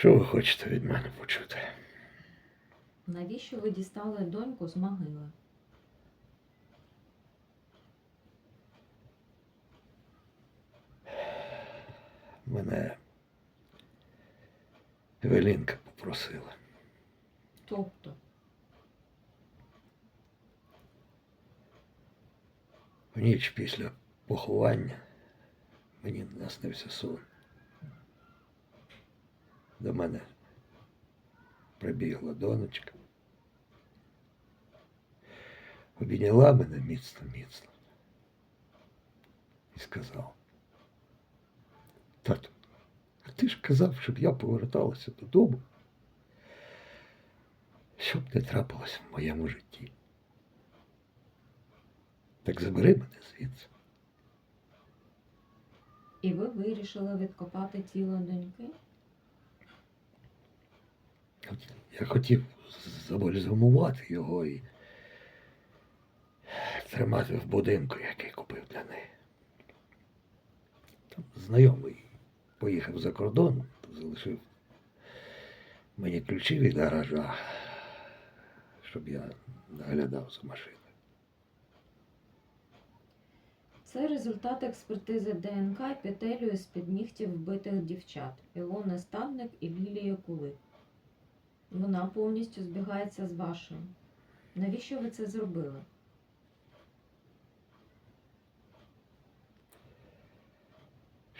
Що ви хочете від мене почути? Навіщо ви дістали доньку з могили? Мене Евелінка попросила. Тобто, В ніч після поховання мені наснився сон. До мене прибігла донечка. Обійняла мене міцно-міцно і сказала. Тату, а ти ж казав, щоб я поверталася додому, щоб не трапилось в моєму житті. Так забери мене звідси. і ви вирішили відкопати тіло доньки? Я хотів забальзамувати його і тримати в будинку, який купив для неї. Там знайомий поїхав за кордон, залишив мені ключі від гаража, щоб я наглядав за машиною. Це результат експертизи ДНК епітелію з-під нігтів вбитих дівчат Ілони Стадник і Лілії Кулик. Вона повністю збігається з вашою. Навіщо ви це зробили?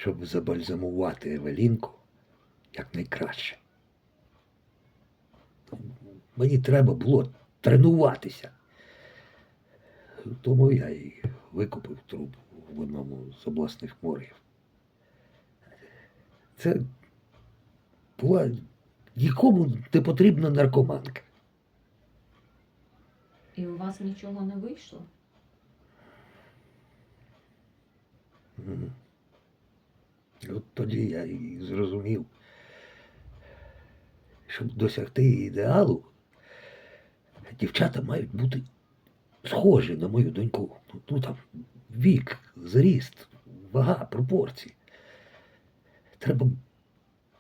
щоб забальзамувати Евелінку якнайкраще. Мені треба було тренуватися. Тому я і викупив труп в одному з обласних моргів. Це була нікому не потрібна наркоманка. І у вас нічого не вийшло? От тоді я і зрозумів, щоб досягти ідеалу, дівчата мають бути схожі на мою доньку. Ну там вік, зріст, вага, пропорції. Треба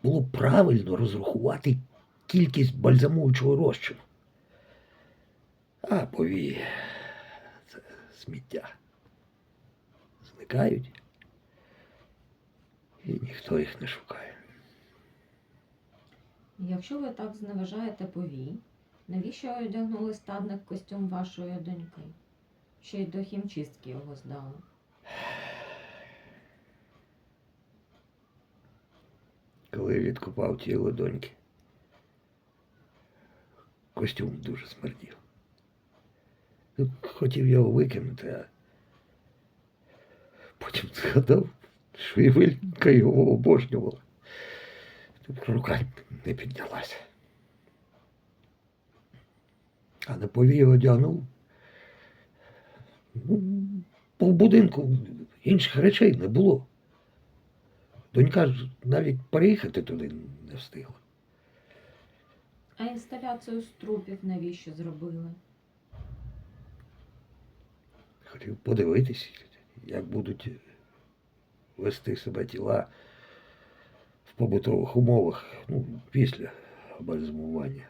було правильно розрахувати кількість бальзамуючого розчину. А повії це сміття. Зникають. І ніхто їх не шукає. Якщо ви так зневажаєте повій, навіщо одягнули стадник костюм вашої доньки? Ще й до хімчистки його здали. Коли відкопав тіло доньки, костюм дуже смердів. Ну, Хотів його викинути, а потім згадав, що Євелінка його обожнювала. Рука не піднялася. А на повію одягнув. Ну, по будинку інших речей не було. Донька ж навіть приїхати туди не встигла. А інсталяцію з трупів навіщо зробили? Хотів подивитись, як будуть вести себе тіла в побутових умовах, ну, після бальзамування.